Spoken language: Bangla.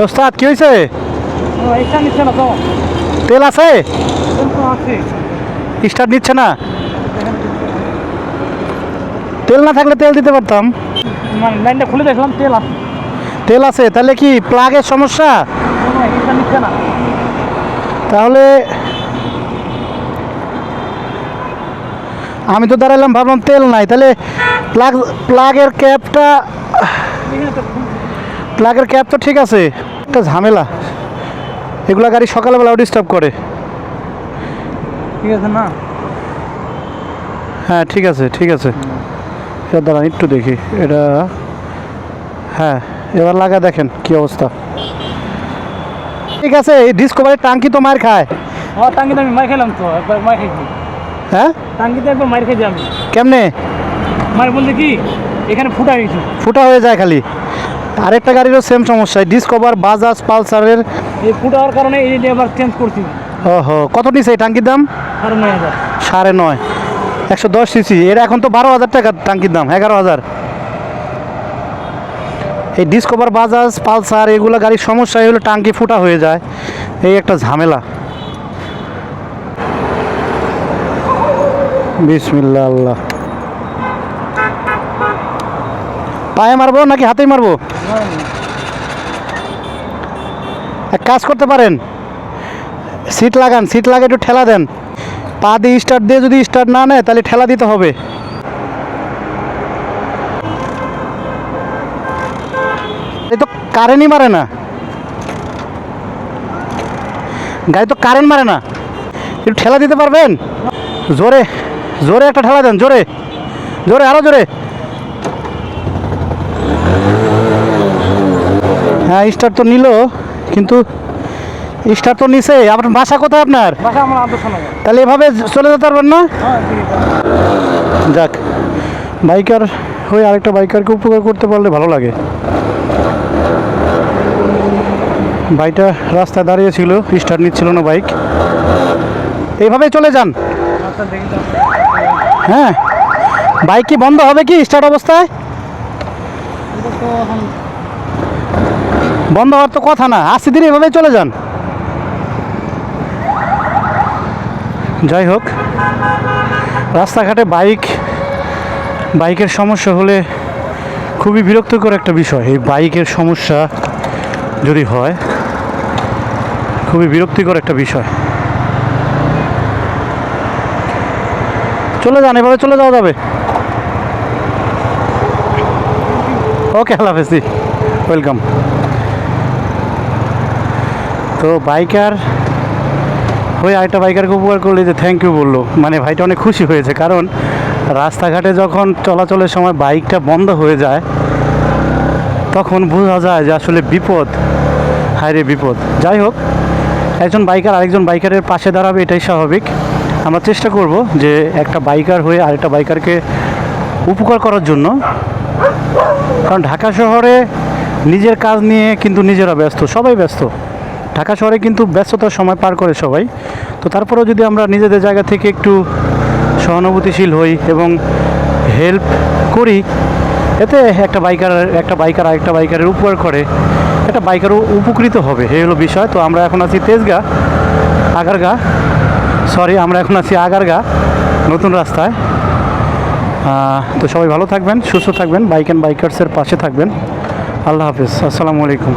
ওস্তাদ কি হয়েছে তেল আছে? স্টার্ট নিচ্ছে না? তেল না থাকলে তেল দিতে পারতাম। মানে লাইনটা খুলে দেখলাম তেল আছে। তেল আছে তাহলে কি প্লাগের সমস্যা? তাহলে আমি তো দাঁড়ালাম ভাবলাম তেল নাই। তাহলে প্লাগ প্লাগের ক্যাপটা প্লাগের ক্যাপ তো ঠিক আছে একটা ঝামেলা। এগুলা গাড়ি সকালবেলাও ডিস্টার্ব করে। ঠিক আছে না? হ্যাঁ ঠিক আছে ঠিক আছে। দাঁড়ান একটু দেখি। এটা হ্যাঁ এবার লাগা দেখেন কি অবস্থা। ঠিক আছে এই ডিসকভারের টাঙ্কি তো মার খায়। হ্যাঁ টাঙ্গিতে আমি মার খেলাম তো একবার মার খেয়েছি হ্যাঁ? টাঙ্গিতে একবার মার খেয়েছি আমি। কেমনে? মার বলতে কি এখানে ফুটা হয়েছে। ফুটা হয়ে যায় খালি। আরেকটা গাড়িরও সেম সমস্যা ডিসকভার বাজাজ পালসারের এই ফুটা হওয়ার কারণে এই আবার চেঞ্জ করছি। ওহো কত নিছে এই টাঙ্কির দাম? আর নয় হাজার। সাড়ে নয়। একশো দশ সিসি এর এখন তো বারো হাজার টাকা টাঙ্কির দাম এগারো হাজার। এই ডিসকভার বাজাজ পালসার এগুলো গাড়ির সমস্যা হলো টাঙ্কি ফুটা হয়ে যায়। এই একটা ঝামেলা। বিসমিল্লা আল্লাহ। পায়ে মারবো নাকি হাতেই মারবো? এক কাজ করতে পারেন। সিট লাগান, সিট লাগে একটু ঠেলা দেন। পা দিয়ে স্টার্ট দিয়ে যদি স্টার্ট না নেয়, তাহলে ঠেলা দিতে হবে। এই তো কারেন্টই মারে না। গাড়ি তো কারেন্ট মারে না। একটু ঠেলা দিতে পারবেন? জোরে জোরে একটা ঠেলা দেন, জোরে। জোরে, আরও জোরে। হ্যাঁ স্টার তো নিল কিন্তু স্টার তো নিছে। আপনার বাসা কোথায় আপনার? তাহলে এভাবে চলে যেতে পারবেন না? হ্যাঁ যাক বাইকার হয়ে আরেকটা বাইকারকে উপকার করতে পারলে ভালো লাগে। বাইকটা রাস্তায় দাঁড়িয়েছিল স্টার্ট নিচ্ছিল না বাইক এইভাবে চলে যান। হ্যাঁ বাইক কি বন্ধ হবে কি স্টার্ট অবস্থায়? বন্ধ হওয়ার তো কথা না। আশি দিন এভাবে চলে যান। যাই হোক, রাস্তাঘাটে বাইক, বাইকের সমস্যা হলে খুবই বিরক্তিকর একটা বিষয়। এই বাইকের সমস্যা যদি হয়, খুবই বিরক্তিকর একটা বিষয়। চলে যান, এভাবে চলে যাওয়া যাবে। ওকে, আল্লাহ হাফেজি ওয়েলকাম। তো বাইকার হয়ে আরেকটা বাইকারকে উপকার করলে যে থ্যাংক ইউ বলল। মানে ভাইটা অনেক খুশি হয়েছে, কারণ রাস্তাঘাটে যখন চলাচলের সময় বাইকটা বন্ধ হয়ে যায়, তখন বোঝা যায় যে আসলে বিপদ হায় রে বিপদ। যাই হোক, একজন বাইকার আরেকজন বাইকারের পাশে দাঁড়াবে, এটাই স্বাভাবিক। আমরা চেষ্টা করব যে একটা বাইকার হয়ে আরেকটা বাইকারকে উপকার করার জন্য। কারণ ঢাকা শহরে নিজের কাজ নিয়ে কিন্তু নিজেরা ব্যস্ত, সবাই ব্যস্ত। ঢাকা শহরে কিন্তু ব্যস্ততার সময় পার করে সবাই। তো তারপরেও যদি আমরা নিজেদের জায়গা থেকে একটু সহানুভূতিশীল হই এবং হেল্প করি, এতে একটা বাইকার একটা বাইকার আরেকটা বাইকারের উপকার করে। একটা বাইকারও উপকৃত হবে, এই হলো বিষয়। তো আমরা এখন আছি তেজগা, আগারগা। সরি আমরা এখন আছি আগারগা, নতুন রাস্তায়। তো সবাই ভালো থাকবেন, সুস্থ থাকবেন বাইক অ্যান্ড বাইকার্সের পাশে থাকবেন। আল্লাহ হাফিজ, আসসালামু আলাইকুম।